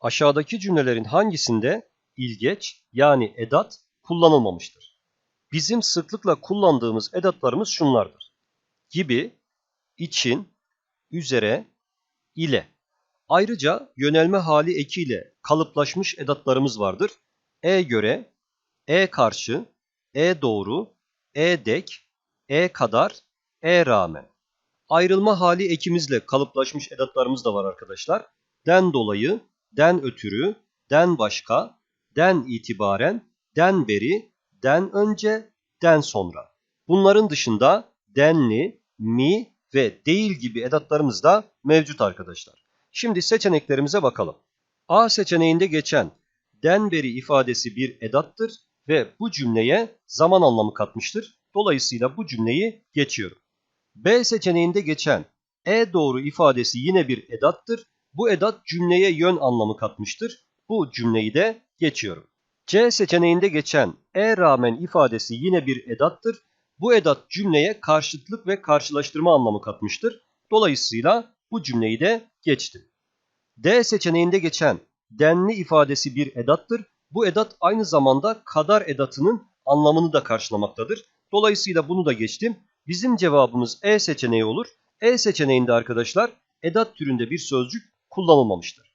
Aşağıdaki cümlelerin hangisinde ilgeç yani edat kullanılmamıştır? Bizim sıklıkla kullandığımız edatlarımız şunlardır. Gibi, için, üzere, ile. Ayrıca yönelme hali ekiyle kalıplaşmış edatlarımız vardır. E göre, e karşı, e doğru, e dek, e kadar, e rağmen. Ayrılma hali ekimizle kalıplaşmış edatlarımız da var arkadaşlar. Den dolayı, den ötürü, den başka, den itibaren, den beri, den önce, den sonra. Bunların dışında denli, mi ve değil gibi edatlarımız da mevcut arkadaşlar. Şimdi seçeneklerimize bakalım. A seçeneğinde geçen den beri ifadesi bir edattır ve bu cümleye zaman anlamı katmıştır. Dolayısıyla bu cümleyi geçiyorum. B seçeneğinde geçen e doğru ifadesi yine bir edattır. Bu edat cümleye yön anlamı katmıştır. Bu cümleyi de geçiyorum. C seçeneğinde geçen e rağmen ifadesi yine bir edattır. Bu edat cümleye karşıtlık ve karşılaştırma anlamı katmıştır. Dolayısıyla bu cümleyi de geçtim. D seçeneğinde geçen denli ifadesi bir edattır. Bu edat aynı zamanda kadar edatının anlamını da karşılamaktadır. Dolayısıyla bunu da geçtim. Bizim cevabımız E seçeneği olur. E seçeneğinde arkadaşlar edat türünde bir sözcük kullanılmamıştır.